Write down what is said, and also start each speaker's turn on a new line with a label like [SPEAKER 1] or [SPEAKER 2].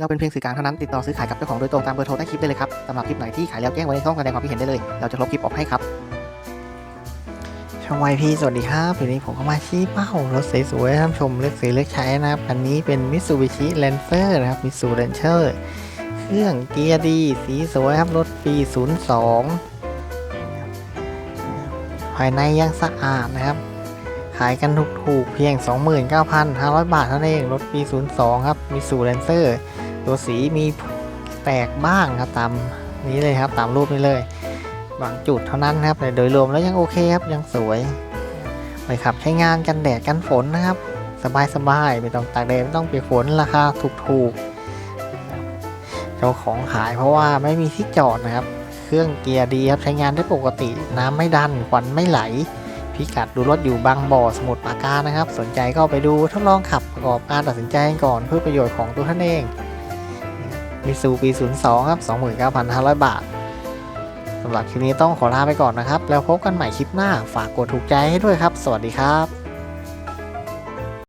[SPEAKER 1] เราเป็นเพียงสื่อกลางเท่านั้นติดต่อซื้อขายกับเจ้าของโดยตรงตามเบอร์โทรใต้คลิปได้เลยครับสำหรับคลิปไหนที่ขายแล้วแจ้งไว้ในช่องแสดงความคิดเห็นได้เลย เราจะลบคลิปออกให้ครับ
[SPEAKER 2] ช่องไวพีสวัสดีครับวันนี้ผมก็มาชี้เป้ารถสวยๆท่านชมเลือกซื้อเลือกใช้นะครับคันนี้เป็น Mitsubishi Lancer นะครับ Mitsubishi Lancer เครื่องเกียร์ดี สีสวยครับรถปี 02 ภายในยังสะอาดนะครับ ขายกันถูกๆเพียง 29,500 บาทเท่านั้นเองรถปี 02 ครับ Mitsubishi Lancer ตัวสีมีแตกบ้างครับตามนี้เลยครับตามรูปนี้เลย บางจุดเท่านั้นครับแต่โดยรวมแล้วยังโอเคครับยังสวยไปขับใช้งานกันแดดกันฝนนะครับ สบายๆไม่ต้องตากแดดไม่ต้องเปียกฝนราคาถูกๆเจ้าของขายเพราะว่าไม่มีที่จอดนะครับ เครื่องเกียร์ดีครับใช้งานได้ปกติ น้ำไม่ดันควันไม่ไหลพิกัดดูรถอยู่บางบ่อสมุทรปราการนะครับ สนใจก็ไปดูทดลองขับประกอบการตัดสินใจก่อนเพื่อประโยชน์ของตัวท่านเอง มิซูปี 02 ครับ 29,500 บาทสำหรับคลิปนี้ต้องขอลาไปก่อนนะครับ แล้วพบกันใหม่คลิปหน้า ฝากกดถูกใจให้ด้วยครับ สวัสดีครับ